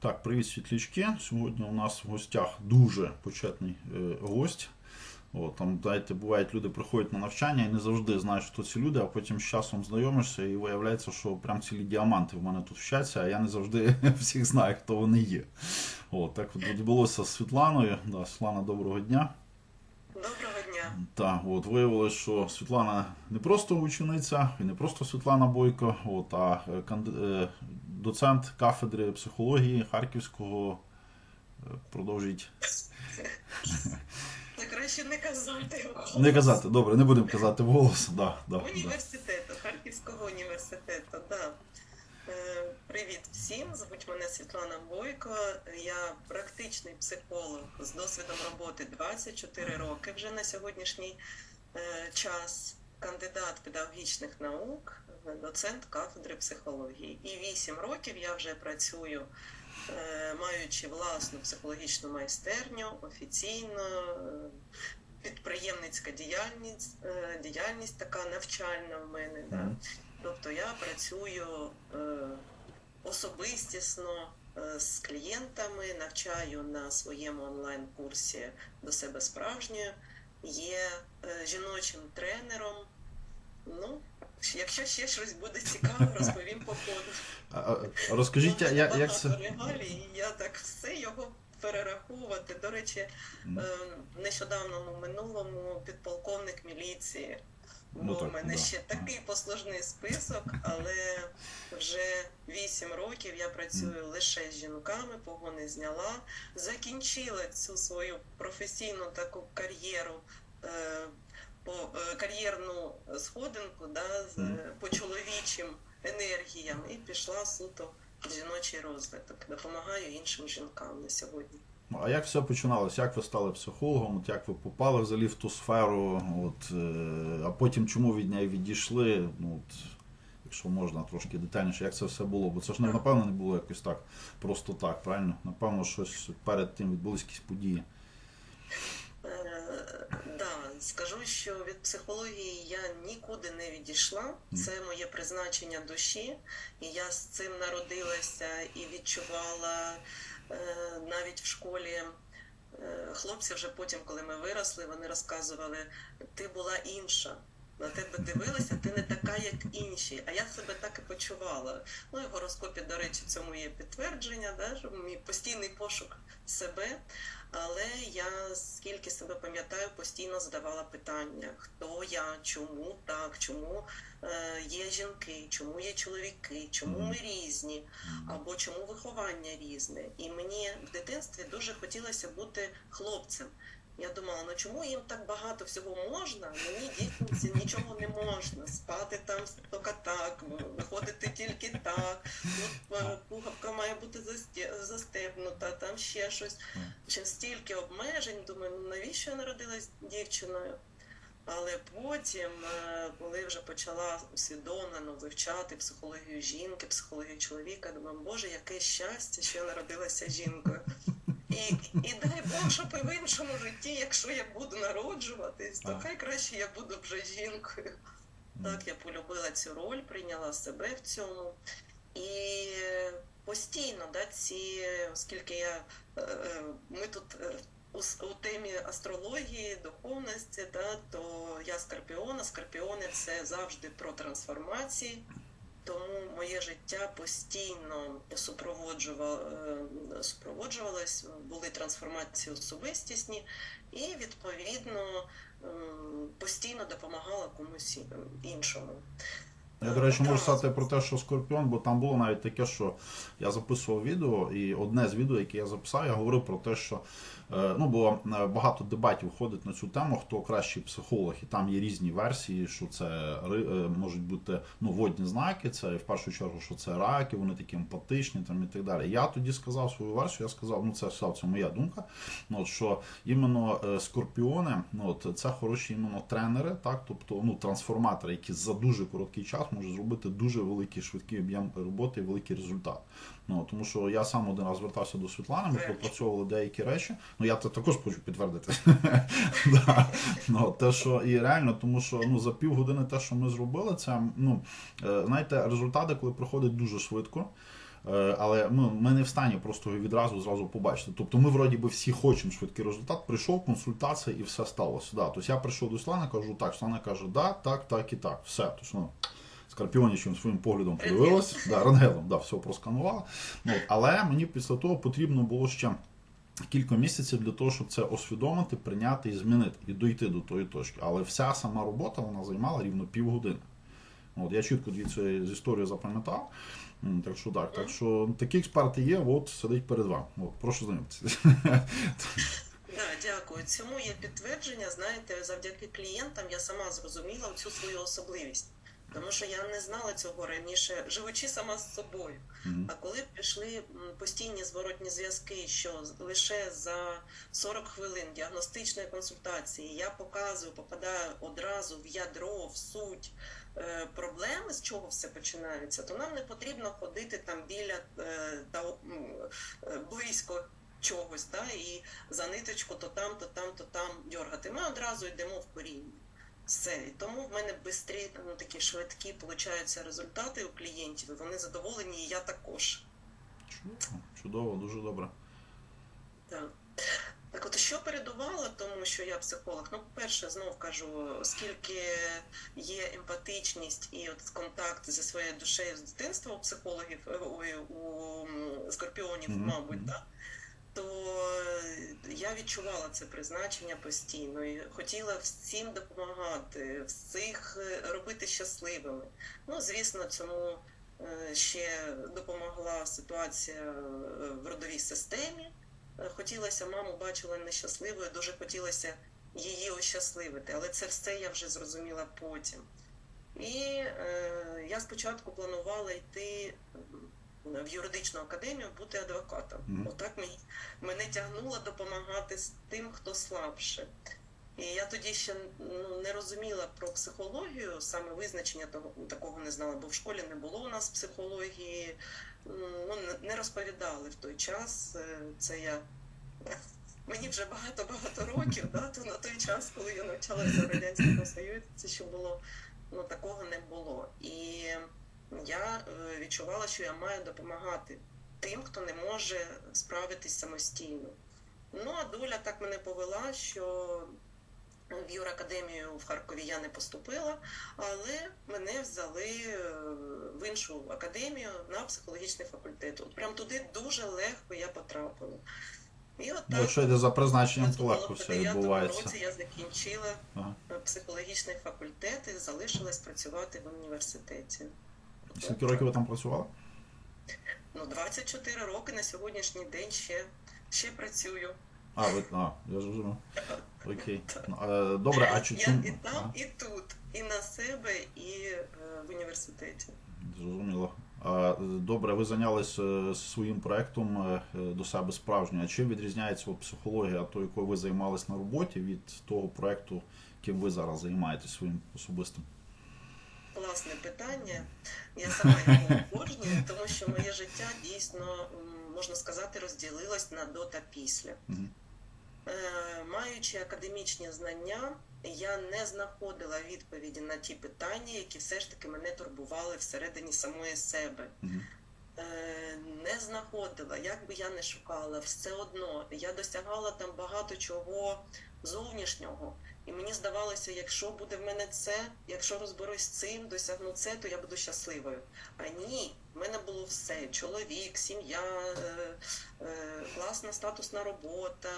Так, привіт, світлячки. Сьогодні у нас в гостях дуже почетний е, гость. О, там, знаєте, бувають, люди приходять на навчання і не завжди знають, хто ці люди, а потім з часом знайомишся і виявляється, що прям цілі діаманти в мене тут вчаться, а я не завжди всіх знаю, хто вони є. О, так от відбулося з Світланою. Да, Світлана, доброго дня. Доброго дня. Так, от виявилось, що Світлана не просто учениця, і не просто Світлана Бойко, от, а е, доцент кафедри психології Харківського. е, Продовжіть. Краще не казати. Не казати, добре, не будемо казати вголос. Да, да, да. Університету, Харківського університету, да. Е, Привіт всім, звуть мене Світлана Бойко. Я практичний психолог з досвідом роботи 24 роки вже на сьогоднішній е, час, кандидат педагогічних наук, доцент кафедри психології. І 8 років я вже працюю, е, маючи власну психологічну майстерню, офіційно. е, Підприємницька діяльність, е, діяльність така навчальна в мене. Да. Тобто я працюю особистісно з клієнтами, навчаю на своєму онлайн-курсі до себе справжньою, є жіночим тренером. Ну, якщо ще щось буде цікаво, розповім по ходу. Розкажіть, а як, як це. Регалій, і я так все його перераховувати. До речі, Мгм. е, в нещодавному минулому підполковник міліції. Ну Бо так, в мене да. ще такий послужний список, але вже 8 років я працюю лише з жінками, погони зняла, закінчила цю свою професійну таку кар'єру. По е, кар'єрну сходинку да, з, по чоловічим енергіям і пішла суто в жіночий розвиток. Допомагаю іншим жінкам на сьогодні. А як все починалося? Як ви стали психологом? От як ви попали взагалі в ту сферу? От, е, а потім чому від неї відійшли? Ну, от, якщо можна трошки детальніше, як це все було? Бо це ж напевно не було якось так, просто так, правильно? Напевно, щось перед тим відбулись якісь події. Скажу, що від психології я нікуди не відійшла. Це моє призначення душі, і я з цим народилася і відчувала е, навіть в школі. е, Хлопці вже потім, коли ми виросли, вони розказували, ти була інша. На тебе дивилися, ти не така, як інші. А я себе так і почувала. Ну і в гороскопі, до речі, цьому є підтвердження, да, що мій постійний пошук себе. Але я скільки себе пам'ятаю, постійно задавала питання: хто я, чому так, чому е, є жінки, чому є чоловіки, чому ми різні, або чому виховання різне. І мені в дитинстві дуже хотілося бути хлопцем. Я думала, ну чому їм так багато всього можна? Мені дітниці нічого не можна. Спати там тільки так, виходити тільки так. Ну, е, пуговка має бути засте- застебнута, там ще щось. Чим стільки обмежень, думаю, ну навіщо я народилась дівчиною? Але потім, е, коли вже почала усвідомлено вивчати психологію жінки, психологію чоловіка, думаю, боже, яке щастя, що я народилася жінкою. І, і дай Бог, щоб і в іншому житті, якщо я буду народжуватись, то хай краще я буду вже жінкою. Так, я полюбила цю роль, прийняла себе в цьому. І постійно, да, ці, оскільки я, е, е, ми тут е, у, у темі астрології, духовності, да, то я скорпіон, а скорпіони це завжди про трансформації. Тому моє життя постійно е, супроводжувалось, були трансформації особистісні, і відповідно постійно допомагала комусь іншому. Я, до речі, можу сказати про те, що Скорпіон, бо там було навіть таке, що я записував відео, і одне з відео, яке я записав, я говорив про те, що е, ну, бо е, багато дебатів ходить на цю тему, хто кращий психолог, і там є різні версії, що це е, можуть бути ну, водні знаки, це в першу чергу, що це раки, вони такі емпатичні там, і так далі. Я тоді сказав свою версію, я сказав, ну це це моя думка. Ну, от, що іменно е, скорпіони, ну, от, це хороші іменно тренери, так, тобто ну, трансформатори, які за дуже короткий час можуть зробити дуже великий швидкий об'єм роботи і великий результат. Ну, тому що я сам один раз звертався до Світлани, ми пропрацьовували деякі речі. Ну я це також хочу підтвердити. Да. Ну, те, що і реально, тому що ну, за півгодини те, що ми зробили, це ну, е, знаєте, результати, коли проходять дуже швидко. Е, Але ми, ми не в стані просто відразу зразу побачити. Тобто ми вроді би всі хочемо швидкий результат. Прийшов консультація і все сталося. Да. Тобто я прийшов до Слана, кажу, так, Слана каже, да, так, так і так. Все. Тобто, ну, Скорпіонічим своїм поглядом подивилась, да, рентгеном, да, все просканувала. Ну, але мені після того потрібно було ще кілька місяців для того, щоб це освідомити, прийняти і змінити, і дойти до тої точки. Але вся сама робота вона займала рівно півгодини. От, я чітко дві з історії запам'ятав. Так що так, так що такі експерти є, от сидить перед вами. От, прошу знайомитися. Дякую. Цьому є підтвердження. Знаєте, завдяки клієнтам я сама зрозуміла цю свою особливість. Тому що я не знала цього раніше, живучи сама з собою. Мгм. А коли пішли постійні зворотні зв'язки, що лише за 40 хвилин діагностичної консультації я показую, попадаю одразу в ядро, в суть е, проблеми, з чого все починається, то нам не потрібно ходити там біля е, та, е, близько чогось, та, і за ниточку то там, то там, то там дьоргати. Ми одразу йдемо в коріння. Все. І тому в мене бистрі, ну, такі швидкі получаються результати у клієнтів, і вони задоволені, і я також. Чудово, чудово, дуже добре. Так. Так от що передувало тому, що я психолог? Ну, по-перше, знов кажу, оскільки є емпатичність і от контакт зі своєю душею з дитинства у психологів, е, у м, скорпіонів, мабуть, так. То е, я відчувала це призначення постійно і хотіла всім допомагати, всіх е, робити щасливими. Ну, звісно, цьому е, ще допомогла ситуація в родовій системі. Хотілося, маму бачила нещасливою, дуже хотілося її ощасливити, але це все я вже зрозуміла потім. І е, я спочатку планувала йти в юридичну академію бути адвокатом. Мгм. Отак мені, мене тягнуло допомагати з тим, хто слабше. І я тоді ще ну, не розуміла про психологію, саме визначення того такого не знала, бо в школі не було у нас психології, ну, не- не розповідали в той час. Е, Це я мені вже багато-багато років, да, то на той час, коли я навчалася в Радянському Союзі, це ще було, ну такого не було. І я е, відчувала, що я маю допомагати тим, хто не може справитись самостійно. Ну, а доля так мене повела, що в юракадемію в Харкові я не поступила, але мене взяли е, в іншу академію на психологічний факультет. От прям туди дуже легко я потрапила. І от Ну, так якщо йде за призначенням, то легко все відбувається. році я закінчила Ага. е, психологічний факультет і залишилась працювати в університеті. Скільки років ви там працювали? Ну, 24 роки на сьогоднішній день ще, ще працюю. А, ви а, я зрозумів. Окей. Ну, Добре, а чи Я чим? і там, Ага, і тут, і на себе, і е, в університеті. Зрозуміло. А, Добре, ви зайнялись е, своїм проектом е, до себе справжньо. А чим відрізняється психологія, то якою ви займались на роботі, від того проекту, яким ви зараз займаєтесь своїм особистим? Класне питання. Я сама його обожнюю, тому що моє життя дійсно, можна сказати, розділилось на до та після. Е, Маючи академічні знання, я не знаходила відповіді на ті питання, які все ж таки мене турбували всередині самої себе. Е, Не знаходила, як би я не шукала, все одно я досягала там багато чого зовнішнього. І мені здавалося, якщо буде в мене це, якщо розберусь з цим, досягну це, то я буду щасливою. А ні, в мене було все: чоловік, сім'я, е, е, класна статусна робота.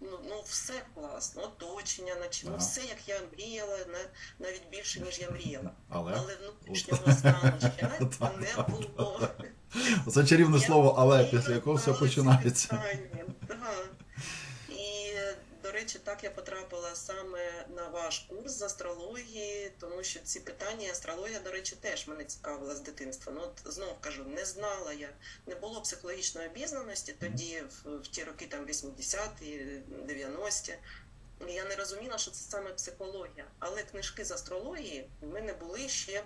Ну, ну все класно, оточення, наче ну все як я мріяла, на- навіть більше ніж я мріяла. Але Але внутрішнього стану щастя не було. це чарівне слово, але після якого все починається. питання, да. І, до речі, я потрапила саме на ваш курс з астрології, тому що ці питання, астрологія, до речі, теж мене цікавила з дитинства. Ну, от знов кажу, не знала я, не було психологічної обізнаності тоді, в, в ті роки там 80-ті, 90-ті. Я не розуміла, що це саме психологія. Але книжки з астрології в мене були ще,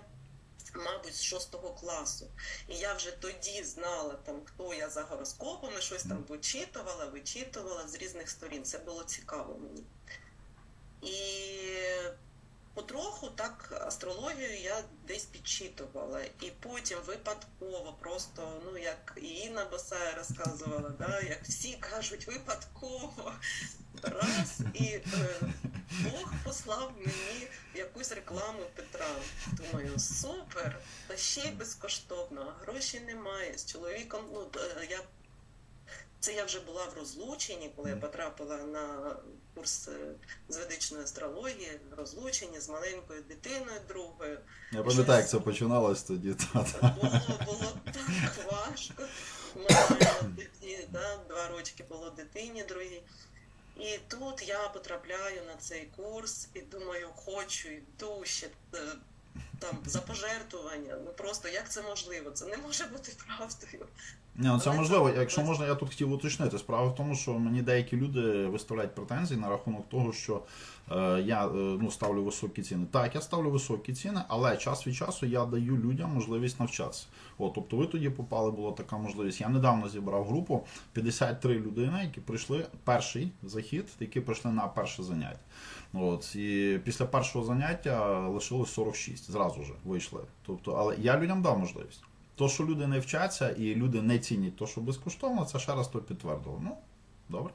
мабуть, з шостого класу. І я вже тоді знала, там, хто я за гороскопами, щось там вичитувала, вичитувала з різних сторін. Це було цікаво мені. І потроху так астрологію я десь підчитувала, і потім випадково, просто ну як і Інна Босая розказувала, да, як всі кажуть, випадково. Раз і е, Бог послав мені якусь рекламу Петра. Думаю, супер, та ще й безкоштовно, а грошей немає. З чоловіком, ну е, я це я вже була в розлученні, коли я потрапила на курс е, з ведичної астрології, в розлученні з маленькою дитиною другою. Я пам'ятаю, як це починалось тоді. Та, та. Було, було так важко. Мене тоді, да, два рочки було дитині другій. І тут я потрапляю на цей курс і думаю, хочу, йду ще е, там за пожертвування. Ну просто як це можливо? Це не може бути правдою. Ні, ну це можливо. Якщо можна, я тут хотів уточнити. Справа в тому, що мені деякі люди виставляють претензії на рахунок того, що е, я е, ну, ставлю високі ціни. Так, я ставлю високі ціни, але час від часу я даю людям можливість навчатися. От, тобто ви тоді попали, була така можливість. Я недавно зібрав групу 53 людини, які прийшли перший захід, які прийшли на перше заняття. От, і після першого заняття лишилось 46, зразу ж вийшли. Тобто, але я людям дав можливість. То, що люди не вчаться і люди не цінять то, що безкоштовно, це ще раз то підтвердило. Ну, добре.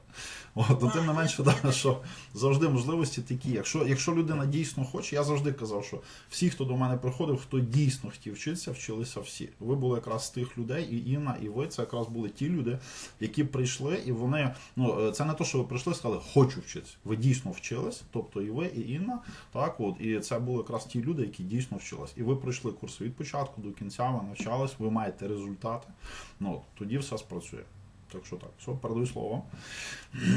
От, то тим не менше, да, що завжди можливості такі. Якщо, якщо людина дійсно хоче, я завжди казав, що всі, хто до мене приходив, хто дійсно хотів вчитися, вчилися всі. Ви були якраз з тих людей, і Інна, і ви це якраз були ті люди, які прийшли, і вони, ну е, це не то, що ви прийшли, сказали, хочу вчитися. Ви дійсно вчились, тобто і ви, і Інна, так от, і це були якраз ті люди, які дійсно вчились. І ви пройшли курси від початку до кінця, ви навчались, ви маєте результати. Ну тоді все спрацює. Так що так, все, передаю слово.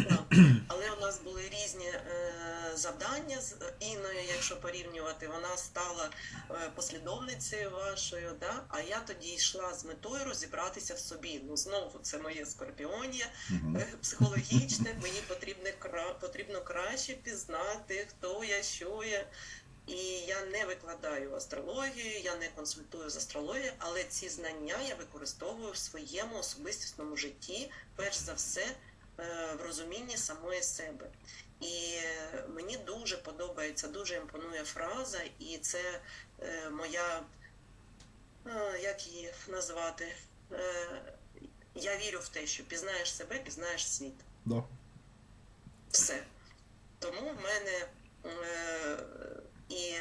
Так. Але у нас були різні е, завдання з Інною, якщо порівнювати, вона стала е, послідовницею вашою, да? а я тоді йшла з метою розібратися в собі. Ну знову це моє скорпіонія Мгм. е, психологічне. Мені потрібно кра потрібно краще пізнати, хто я, що я. І я не викладаю астрологію, я не консультую з астрологією, але ці знання я використовую в своєму особистісному житті, перш за все, е, в розумінні самої себе. І е, мені дуже подобається, дуже імпонує фраза, і це е, моя, як її назвати? Я вірю в те, що пізнаєш себе, пізнаєш світ. Да. Все. Тому в мене і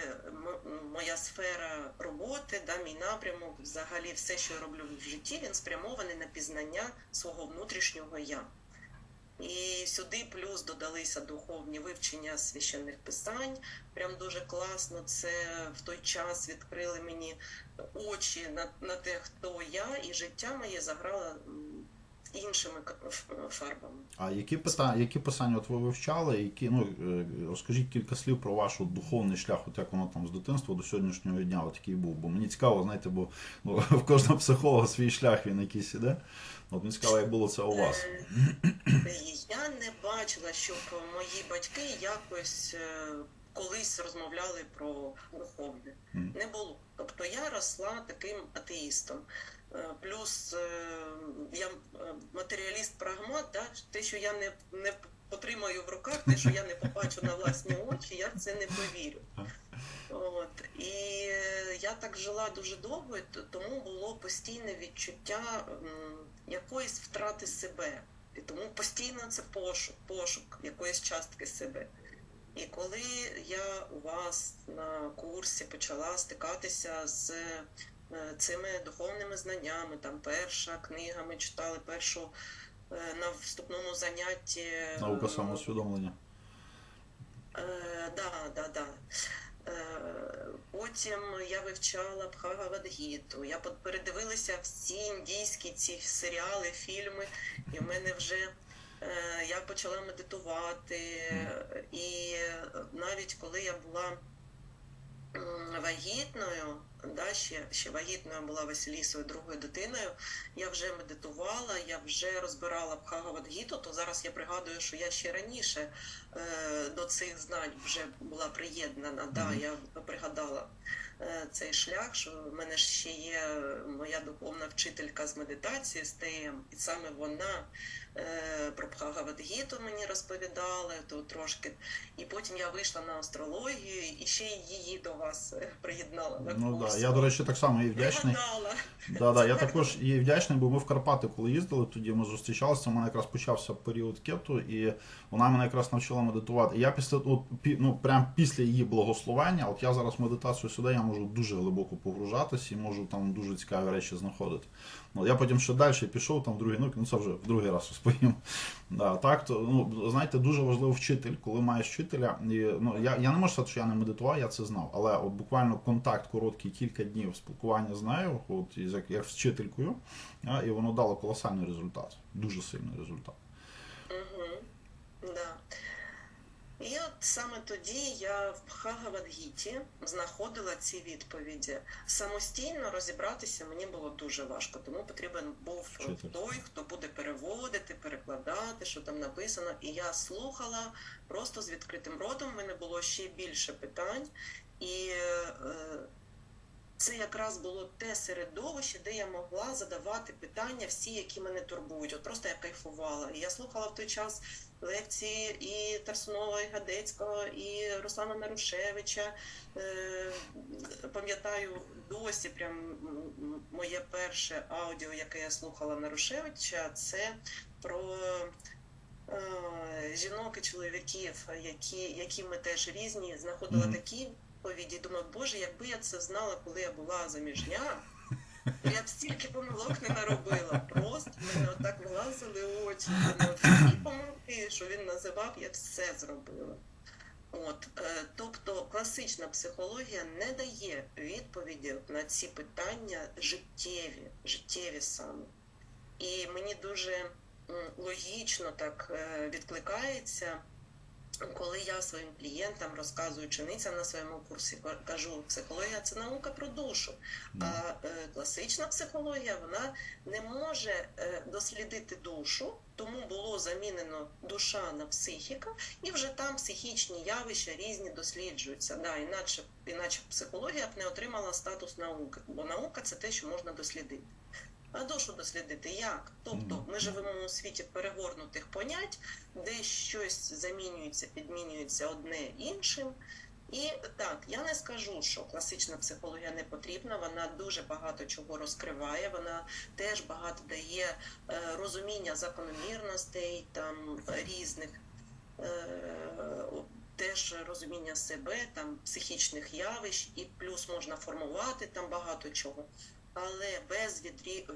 моя сфера роботи, да, мій напрямок, взагалі все, що я роблю в житті, він спрямований на пізнання свого внутрішнього я. І сюди плюс додалися духовні вивчення священних писань. Прям дуже класно. Це в той час відкрили мені очі на, на те, хто я, і життя моє заграло іншими фарбами. А які питання, які писання от ви вивчали, які ну е, розкажіть кілька слів про ваш от духовний шлях, от як воно там з дитинства до сьогоднішнього дня, от який був. Бо мені цікаво, знаєте, бо ну, в кожного психолога свій шлях він якийсь іде. От мені цікаво, як було це у вас. Е, Я не бачила, щоб мої батьки якось е, колись розмовляли про духовне. Не було. Тобто я росла таким атеїстом. Е, Плюс е, я е, матеріаліст-прагмат, да? те, що я не, не потримаю в руках, те, що я не побачу на власні очі, я в це не повірю. От. І я так жила дуже довго, тому було постійне відчуття якоїсь втрати себе. І тому постійно це пошук, пошук якоїсь частки себе. І коли я у вас на курсі почала стикатися з цими духовними знаннями, там перша книга, ми читали першу е, на вступному занятті. Наука е, самоусвідомлення. Е, да, да, да. Е, Потім я вивчала Бхагавадгіту. Я передивилася всі індійські ці серіали, фільми, і в мене вже е, я почала медитувати. І навіть коли я була вагітною, да, ще, ще вагітною була Василісою другою дитиною, я вже медитувала, я вже розбирала Бхагавадгіту, то зараз я пригадую, що я ще раніше е, до цих знань вже була приєднана. Да, я пригадала е, цей шлях, що в мене ще є моя духовна вчителька з медитації з ТМ, і саме вона е, про Бхагавадгіту мені розповідала, то трошки. І потім я вийшла на астрологію і ще її до вас е, приєднала на Ну курс. Да, я, до речі, так само їй вдячний. Да, да, я також їй вдячний, бо ми в Карпати, коли їздили, тоді ми зустрічалися. У мене якраз почався період кету, і вона мене якраз навчила медитувати. І я після от, пі- ну, прям після її благословення, от я зараз медитацію сюди, я можу дуже глибоко погружатися і можу там дуже цікаві речі знаходити. Ну, я потім ще далі пішов, там в другий, ну, ну це вже в другий раз розповім. Да, так, то, ну, знаєте, дуже важливо вчитель, коли маєш вчителя. І, ну, я, я не можу сказати, що я не медитував, я це знав. Але от буквально контакт короткий, кілька днів спілкування з нею, от, як, як вчителькою, і воно дало колосальний результат. Дуже сильний результат. Угу. Да. І от саме тоді я в Бхагавадгіті знаходила ці відповіді. Самостійно розібратися мені було дуже важко, тому потрібен був Вчитель. той, хто буде переводити, перекладати, що там написано. І я слухала просто з відкритим ротом. в мене було ще більше питань. І е, це якраз було те середовище, де я могла задавати питання всі, які мене турбують. От просто я кайфувала. І я слухала в той час лекції і Тарсунова, і Гадецького, і Руслана Нарушевича. Е, пам'ятаю досі прям моє перше аудіо, яке я слухала Нарушевича, це про. е, Жінок і чоловіків, які, які ми теж різні, знаходила Мгм. такі відповіді. Думаю, боже, якби я це знала, коли я була заміжня, то я б стільки помилок не наробила. Просто мене отак вилазили очі. Такі помилки, що він називав, я все зробила. От, е, тобто класична психологія не дає відповіді на ці питання життєві, життєві саме. І мені дуже логічно так е, відкликається, коли я своїм клієнтам розказую ученицям на своєму курсі, кажу, психологія це наука про душу. А е, класична психологія вона не може е, дослідити душу, тому було замінено душа на психіка, і вже там психічні явища різні досліджуються. Да, іначе, іначе психологія б не отримала статус науки, бо наука це те, що можна дослідити. А душу дослідити як? Тобто ми живемо у світі перегорнутих понять, де щось замінюється, підмінюється одне іншим. І так, я не скажу, що класична психологія не потрібна. Вона дуже багато чого розкриває. Вона теж багато дає е, розуміння закономірностей там різних. Е, Теж розуміння себе, там психічних явищ, і плюс можна формувати там багато чого. Але без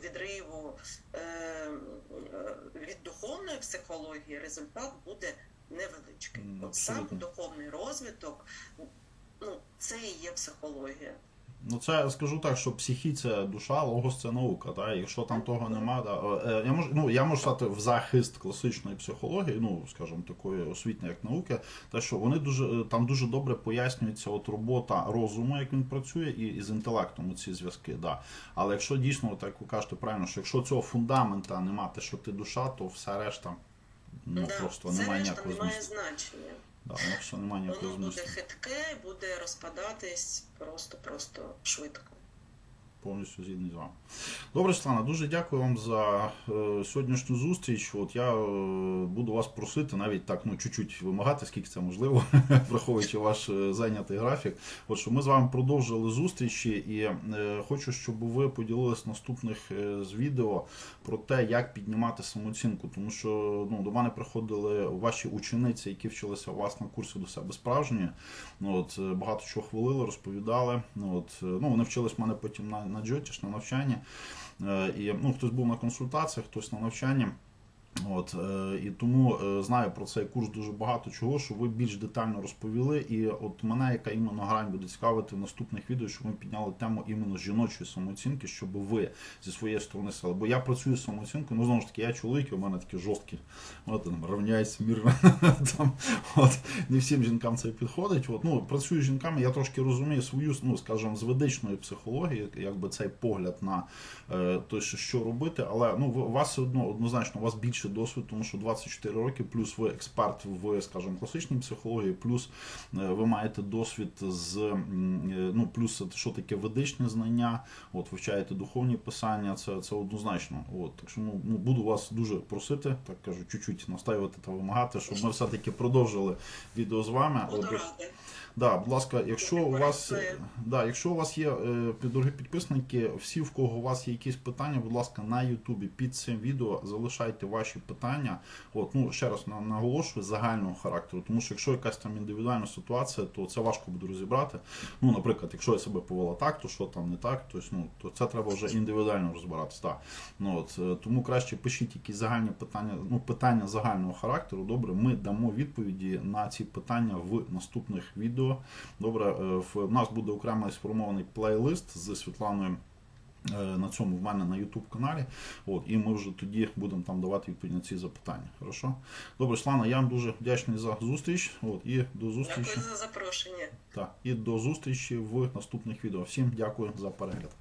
відриву е, е, від духовної психології результат буде невеличкий. От сам духовний розвиток, ну це і є психологія. Ну, це скажу так, що психі це душа, логос це наука. Та? Якщо там того нема, да, е, я можу, ну, я можу стати в захист класичної психології, ну, скажімо, такої освітньої, як науки, те, що вони дуже е, там дуже добре пояснюється от робота розуму, як він працює, і, і з інтелектом ці зв'язки. Да. Але якщо дійсно, от як ви кажете правильно, що якщо цього фундамента немає, те, що ти душа, то все решта ну, да, просто це немає ніякого не змісту. значення. Да, якщо немає ніякого Воно буде змісту. хитке, буде розпадатись просто-просто швидко. Повністю згідний з вами. Добре, Світлана, дуже дякую вам за е, сьогоднішню зустріч. От я е, буду вас просити навіть так, ну чуть-чуть вимагати, скільки це можливо, враховуючи ваш е, зайнятий графік. От що ми з вами продовжили зустрічі, і е, хочу, щоб ви поділились наступних е, з відео про те, як піднімати самооцінку. Тому що ну, до мене приходили ваші учениці, які вчилися у вас на курсі до себе справжні. Ну, от, е, багато чого хвалили, розповідали. Ну, от, е, ну, вони вчились в мене потім на, на джотіш, на навчанні. Е, І ну, хтось був на консультаціях, хтось на навчанні. От е, і тому е, знаю про цей курс дуже багато чого, що ви більш детально розповіли. І от мене, яка іменно грань буде цікавити в наступних відео, щоб ми підняли тему іменно жіночої самооцінки, щоб ви зі своєї сторони сели. Бо я працюю з самооцінкою, ну знову ж таки, я чоловік, і у мене такі жорсткі, от там равняйся мірно. там, от, не всім жінкам це підходить. От, ну, працюю з жінками, я трошки розумію свою, ну скажімо, з ведичної психології, якби цей погляд на е, те, що, робити, але ну у вас одно однозначно у вас більше досвід, тому що 24 роки, плюс ви експерт в, скажімо, класичній психології, плюс е, ви маєте досвід з е, ну, плюс що таке ведичне знання, от вивчаєте духовні писання, це, це однозначно. От так що ну, ну буду вас дуже просити, так кажу, чуть-чуть настаювати та вимагати, щоб ми все-таки продовжили відео з вами. Буду От, рада. Да, будь ласка, якщо у вас, да, якщо у вас є е, дорогі підписники, всі, в кого у вас є якісь питання, будь ласка, на Ютубі під цим відео залишайте ваші питання. От, ну, ще раз наголошую загального характеру, тому що якщо якась там індивідуальна ситуація, то це важко буде розібрати. Ну, наприклад, якщо я себе повела так, то що там не так, то, ну, то це треба вже індивідуально розбиратися. Так. Ну, от, е, тому краще пишіть якісь загальні питання, ну, питання загального характеру. Добре, ми дамо відповіді на ці питання в наступних відео. Добре, е, в у нас буде окремий сформований плейлист з Світланою. е, На цьому в мене на YouTube каналі. От, і ми вже тоді будемо там давати відповідь на ці запитання. Хорошо? Добре, Слана, я вам дуже вдячний за зустріч. От, і до зустрічі. Дякую за запрошення. Так, і до зустрічі в наступних відео. Всім дякую за перегляд.